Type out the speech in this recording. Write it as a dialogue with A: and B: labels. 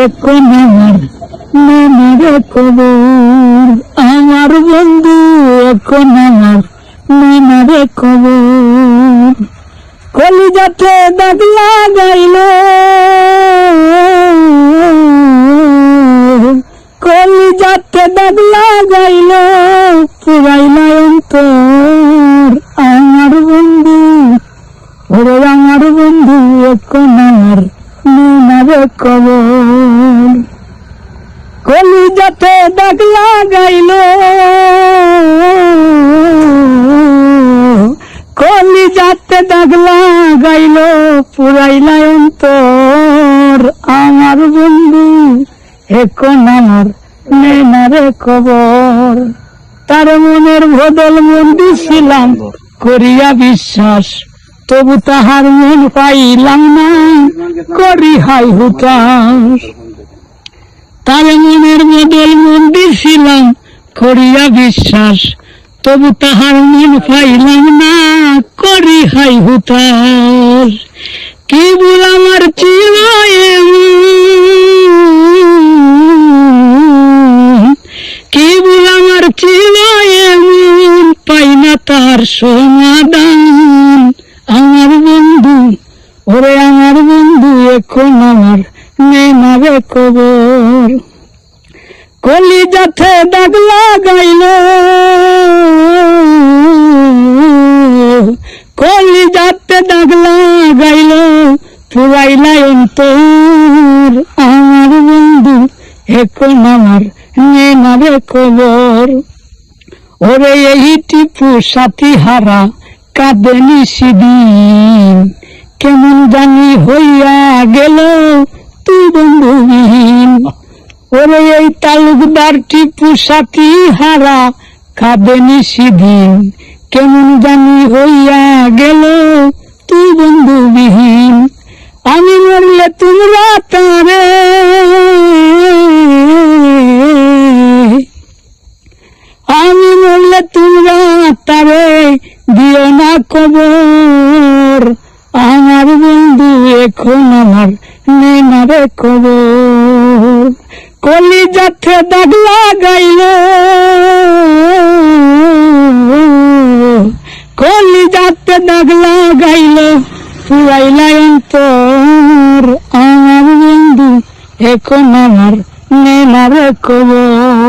A: এখন আমার নানারে কবর আমার বন্ধু এখন আমার নানারে কবর কলিজাতে দাগ লাগাইল কলিজাতে দাগ লাগাইল পুরাইলা অন্তর আমার বন্ধু ওরে আমার বন্ধু এখন আমার নানারে কবর। কলিজাতে দাগ লাগাইল। কলিজাতে দাগ লাগাইল, পুরাইলা অন্তর। আমার বন্ধু, এখন আমার নেনারে খবর তার মনের বদল মন্দির ছিলাম করিয়া বিশ্বাস তবু তাহার মন পাইলাম না। করি হাই হুতাশ। তার মনের বদল মন দিছিলাম, করিয়া বিশ্বাস। তবু তাহার মন পাইলাম না, করি হাই হুতাশ। কি বল আমার এমন? কি বল আমার এমন? পাই না তার সমাধান। এখন আমার নেনাবে কবর? কলি যাতে দাগ লাগাইল। কলি যাতে দাগ লাগাইল। পুরাইলা অন্তর। আমার বন্ধু এখন আমার নেনাবে কবর। ওরে এই টিপু সাথী হারা কাঁদেনি সেদিন কেমন জানি হইয়া গেল তুই বন্ধুহীন। ওরে এই তালুকদার টিপু সাথী হারা কাঁদেনি সেদিন। কেমন জানি হইয়া গেল তুই বন্ধুবিহীন। আমি মরলে তোমরা তারে। আমি মরলে তোমরা তারে, দিও না কবর আমার বন্ধু এখন আমার নেনারে কবর কলি যাতে দাগ লাগাইল। কলি যাতে দাগ লাগাইল। পুরাইলা অন্তর। আমার বন্ধু এখন আমার নেনারে কবর